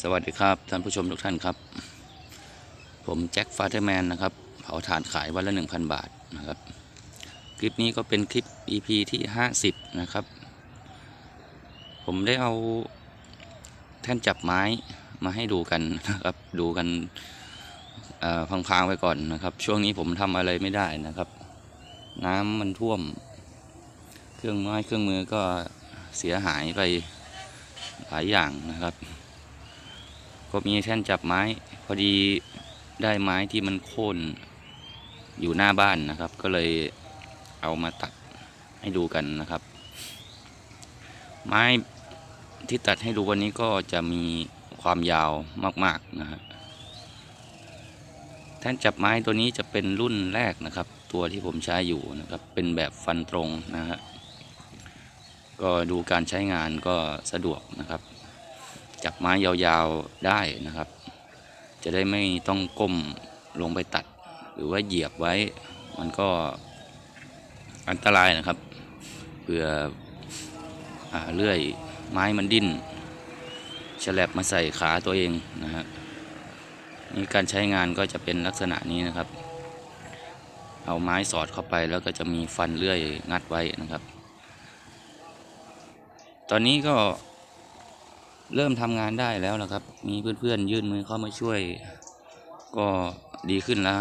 สวัสดีครับท่านผู้ชมทุกท่านครับ ผมแจ็คฟาเธอร์แมนนะครับเผาถ่านขายวันละ 1,000 บาทนะครับ คลิปนี้ก็เป็นคลิป EP ที่ 50 นะครับ ผมได้เอาแท่นจับไม้มาให้ดูกันนะครับ ดูกันพังๆไปก่อนนะครับ ช่วงนี้ผมทำอะไรไม่ได้นะครับ น้ำมันท่วม เครื่องไม้เครื่องมือก็เสียหายไปหลายอย่างนะครับ ก็มีแท่นจับไม้ พอดีได้ไม้ที่มันโค่นอยู่หน้าบ้านนะครับ ก็เลยเอามาตัดให้ดูกันนะครับ ไม้ที่ตัดให้ดูวันนี้ก็จะมีความยาวมากๆนะฮะแท่นจับไม้ตัวนี้จะเป็นรุ่นแรกนะครับ ตัวที่ผมใช้อยู่นะครับ เป็นแบบฟันตรงนะฮะก็ดูการใช้งานก็สะดวกนะครับ จับไม้ยาวๆได้นะครับ จะได้ไม่ต้องก้มลงไปตัด หรือว่าเหยียบไว้ มันก็อันตรายนะครับเผื่ออเลื่อยไม้มันดิ้นฉลับมาใส่ขาตัวเองนะฮะนี่การใช้งานก็จะเป็นลักษณะนี้นะครับ เอาไม้สอดเข้าไปแล้วก็จะมีฟันเลื่อยงัดไว้นะครับ ตอนนี้ก็ เริ่มทำงานได้แล้วนะครับ มีเพื่อนๆยื่นมือเข้ามาช่วย ก็ดีขึ้นแล้ว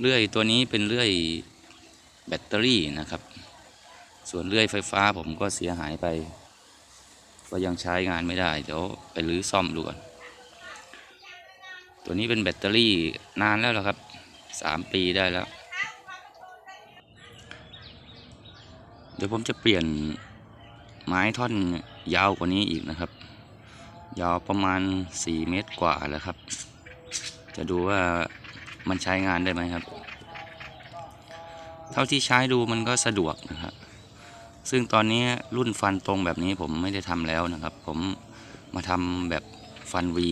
เลื่อยตัวนี้เป็นเลื่อยแบตเตอรี่นะครับ ส่วนเลื่อยไฟฟ้าผมก็เสียหายไป ก็ยังใช้งานไม่ได้ เดี๋ยวไปรื้อซ่อมดูก่อน ตัวนี้เป็นแบตเตอรี่นานแล้วละครับสามปีได้แล้ว เดี๋ยวผมจะเปลี่ยนไม้ท่อน ยาวกว่านี้อีกนะครับ ยาวประมาณ 4 เมตรกว่าแล้วครับ จะดูว่ามันใช้งานได้ไหมครับ เท่าที่ใช้ดูมันก็สะดวกนะครับ ซึ่งตอนนี้รุ่นฟันตรงแบบนี้ผมไม่ได้ทำแล้วนะครับ ผมมาทำแบบฟันวี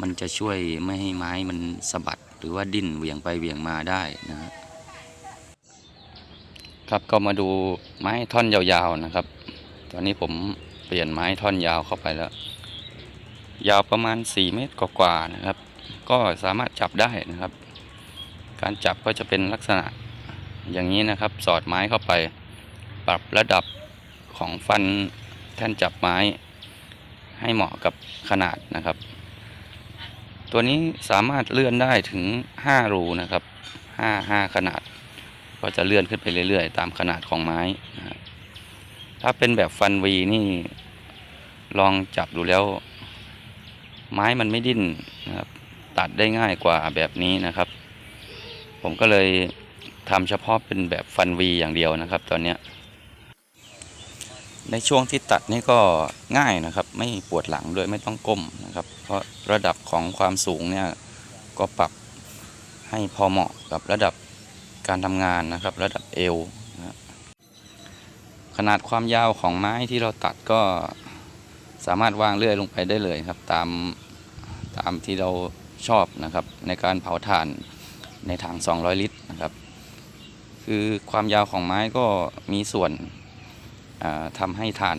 มันจะช่วยไม่ให้ไม้มันสะบัดหรือว่าดิ้นเหวี่ยงไปเหวี่ยงมาได้นะฮะครับ ก็มาดูไม้ท่อนยาวๆนะครับ ตอนนี้ผมเปลี่ยนไม้ท่อนยาวเข้าไปแล้ว ยาวประมาณ 4 เมตรกว่าๆนะครับ ก็สามารถจับได้นะครับ การจับก็จะเป็นลักษณะอย่างนี้นะครับ สอดไม้เข้าไป ปรับระดับของฟันแท่นจับไม้ ให้เหมาะกับขนาดนะครับ ตัวนี้สามารถเลื่อนได้ถึง 5 รูนะครับ5 5ขนาด ก็จะเลื่อนขึ้นไปเรื่อยๆ ตามขนาดของไม้นะครับ ถ้าเป็นแบบฟันวีนี่ ลองจับดูแล้ว ไม้มันไม่ดิ้นนะครับ ตัดได้ง่ายกว่าแบบนี้นะครับ ผมก็เลยทำเฉพาะเป็นแบบฟันวีอย่างเดียวนะครับ ตอนนี้ในช่วงที่ตัดนี่ก็ง่ายนะครับ ไม่ปวดหลังด้วยไม่ต้องก้มนะครับ เพราะระดับของความสูงเนี่ยก็ปรับให้พอเหมาะกับระดับการทำงานนะครับ ระดับเอว ขนาดความยาวของไม้ที่เราตัดก็สามารถวางเลื่อยลงไปได้เลยครับตามตามที่เราชอบนะครับ ในการเผาถ่านในถัง 200 ลิตรนะครับ คือความยาวของไม้ก็มีส่วนอ่าทำให้ถ่าน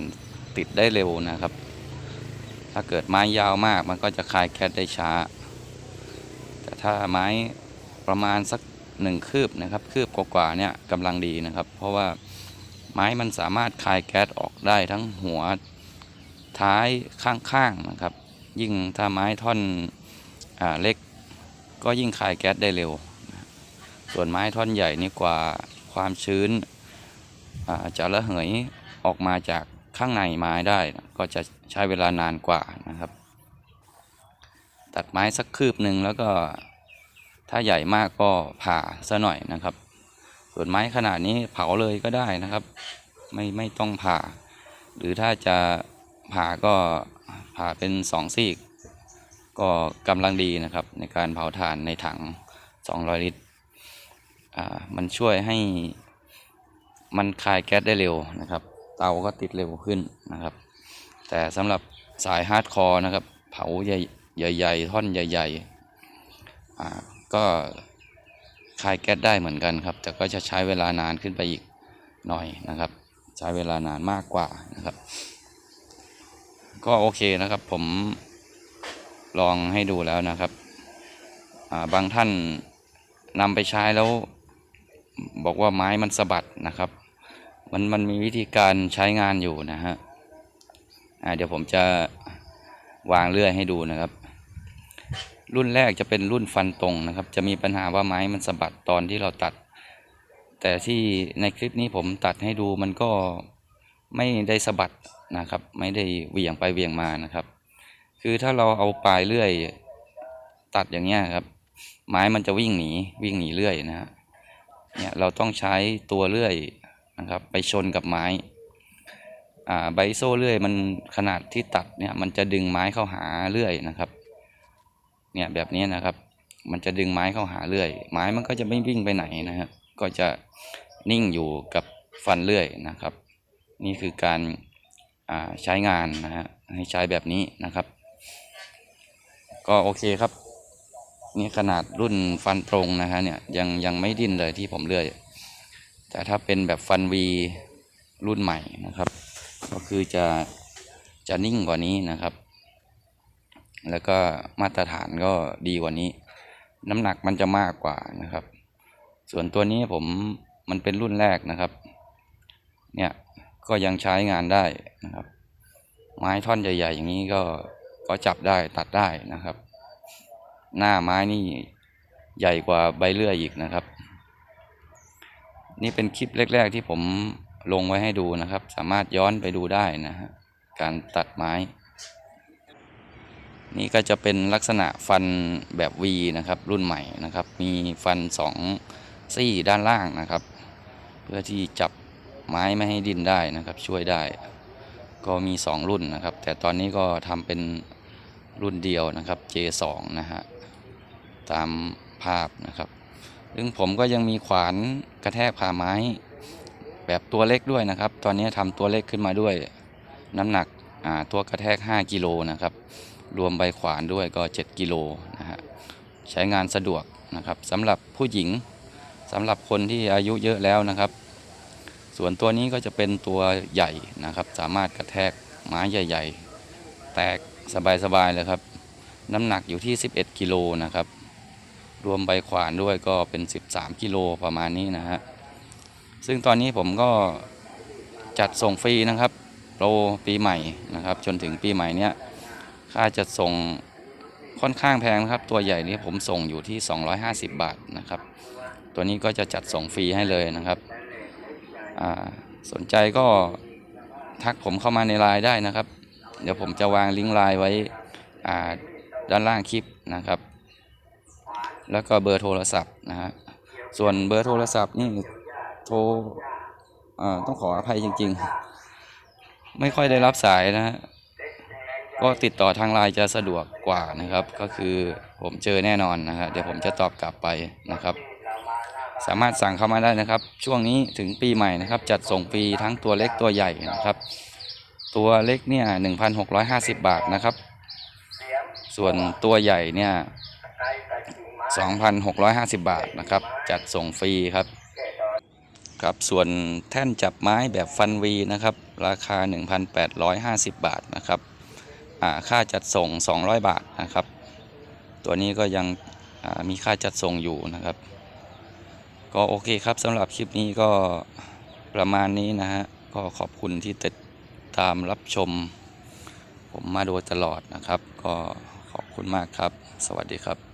ติดได้เร็วนะครับ ถ้าเกิดไม้ยาวมากมันก็จะคายแก๊สได้ช้า แต่ถ้าไม้ประมาณสักหนึ่งคืบนะครับ คืบกว่าๆเนี่ยกำลังดีนะครับ เพราะว่า ไม้มันสามารถคายแก๊สออกได้ทั้งหัวท้ายข้างๆนะครับ ยิ่งถ้าไม้ท่อนอเล็กก็ยิ่งคายแก๊สได้เร็ว ส่วนไม้ท่อนใหญ่นี่กว่าความชื้นจะระเหยออกมาจากข้างในไม้ได้ก็จะใช้เวลานานกว่านะครับ ตัดไม้สักคืบหนึ่งแล้วก็ถ้าใหญ่มากก็ผ่าซะหน่อยนะครับ ส่วนไม้ขนาดนี้เผาเลยก็ได้นะครับ ไม่ไม่ต้องผ่า หรือถ้าจะผ่าก็ผ่าเป็นสองซีก ก็กำลังดีนะครับ ในการเผาถ่านในถัง 200 ลิตรอ่ามันช่วยให้มันคายแก๊สได้เร็วนะครับ เตาก็ติดเร็วขึ้นนะครับ แต่สำหรับสายฮาร์ดคอร์นะครับ เผาใหญ่ใหญ่ท่อนใหญ่ๆอ่าก็ คลายแก๊สได้เหมือนกันครับ แต่ก็จะใช้เวลานานขึ้นไปอีกหน่อยนะครับ ใช้เวลานานมากกว่านะครับ ก็โอเคนะครับผมลองให้ดูแล้วนะครับาบางท่านนำไปใช้แล้วบอกว่าไม้มันสะบัดนะครับ มันมันมีวิธีการใช้งานอยู่นะฮะเดี๋ยวผมจะวางเลื่อยให้ดูนะครับ รุ่นแรกจะเป็นรุ่นฟันตรงนะครับ จะมีปัญหาว่าไม้มันสะบัดตอนที่เราตัด แต่ที่ในคลิปนี้ผมตัดให้ดูมันก็ไม่ได้สะบัดนะครับ ไม่ได้เหวี่ยงไปเหวี่ยงมานะครับ คือถ้าเราเอาปลายเลื่อยตัดอย่างเงี้ยครับ ไม้มันจะวิ่งหนีวิ่งหนีเลื่อยนะฮะเนี่ยเราต้องใช้ตัวเลื่อยนะครับไปชนกับไม้อ่าใบโซ่เลื่อยมันขนาดที่ตัดเนี่ยมันจะดึงไม้เข้าหาเลื่อยนะครับ เนี่ยแบบนี้นะครับ มันจะดึงไม้เข้าหาเลื่อย ไม้มันก็จะไม่วิ่งไปไหนนะครับก็จะนิ่งอยู่กับฟันเลื่อยนะครับ นี่คือการใช้งานนะฮะให้ใช้แบบนี้นะครับ ก็โอเคครับ นี่ขนาดรุ่นฟันตรงนะฮะเนี่ยยังยังไม่ดิ้นเลยที่ผมเลื่อย แต่ถ้าเป็นแบบฟันวีรุ่นใหม่นะครับ ก็คือจะจะนิ่งกว่านี้นะครับ แล้วก็มาตรฐานก็ดีกว่านี้ น้ำหนักมันจะมากกว่านะครับ ส่วนตัวนี้ผมมันเป็นรุ่นแรกนะครับ เนี่ยก็ยังใช้งานได้นะครับ ไม้ท่อนใหญ่ ๆ อย่างนี้ก็ก็จับได้ตัดได้นะครับ หน้าไม้นี่ใหญ่กว่าใบเลื่อยอีกนะครับ นี่เป็นคลิปแรก ๆ ที่ผมลงไว้ให้ดูนะครับ สามารถย้อนไปดูได้นะฮะการตัดไม้ นี่ก็จะเป็นลักษณะฟันแบบ V นะครับ รุ่นใหม่นะครับ มีฟันสองซี่ด้านล่างนะครับ เพื่อที่จับไม้ไม่ให้ดิ้นได้นะครับ ช่วยได้ ก็มี 2 รุ่นนะครับ แต่ตอนนี้ก็ทำเป็นรุ่นเดียวนะครับ J2 นะฮะตามภาพนะครับ ซึ่งผมก็ยังมีขวานกระแทกผ่าไม้ แบบตัวเล็กด้วยนะครับ ตอนนี้ทำตัวเล็กขึ้นมาด้วย น้ำหนักตัวกระแทก 5 กิโลนะครับ รวมใบขวานด้วยก็ 7 กิโลนะฮะใช้งานสะดวกนะครับสำหรับผู้หญิงสำหรับคนที่อายุเยอะแล้วนะครับ ส่วนตัวนี้ก็จะเป็นตัวใหญ่นะครับ สามารถกระแทกไม้ใหญ่ ๆ แตกสบายๆเลยครับ น้ำหนักอยู่ที่ 11 กิโลนะครับ รวมใบขวานด้วยก็เป็น 13 กิโลประมาณนี้นะฮะซึ่งตอนนี้ผมก็จัดส่งฟรีนะครับโปรปีใหม่นะครับ จนถึงปีใหม่เนี้ย ค่าจัดส่งค่อนข้างแพงนะครับ ตัวใหญ่นี้ผมส่งอยู่ที่ 250 บาทนะครับ ตัวนี้ก็จะจัดส่งฟรีให้เลยนะครับสนใจก็ทักผมเข้ามาในไลน์ได้นะครับ เดี๋ยวผมจะวางลิงก์ไลน์ไว้ด้านล่างคลิปนะครับ แล้วก็เบอร์โทรศัพท์นะฮะส่วนเบอร์โทรศัพท์นี่โทรต้องขออภัยจริง ๆ ไม่ค่อยได้รับสายนะฮะ ก็ติดต่อทางไลน์จะสะดวกกว่านะครับ ก็คือผมเจอแน่นอนนะฮะเดี๋ยวผมจะตอบกลับไปนะครับ สามารถสั่งเข้ามาได้นะครับ ช่วงนี้ถึงปีใหม่นะครับ จัดส่งฟรีทั้งตัวเล็กตัวใหญ่นะครับ ตัวเล็กเนี่ย1,650 บาทนะครับ ส่วนตัวใหญ่เนี่ย2,650 บาทนะครับ จัดส่งฟรีครับครับส่วนแท่นจับไม้แบบฟันวีนะครับ ราคา 1,850 บาทนะครับ ค่าจัดส่ง 200 บาทนะครับ ตัวนี้ก็ยังมีค่าจัดส่งอยู่นะครับ ก็โอเคครับสำหรับคลิปนี้ก็ประมาณนี้นะฮะก็ขอบคุณที่ติดตามรับชม ผมมาโดยตลอดนะครับ ก็ขอบคุณมากครับ สวัสดีครับ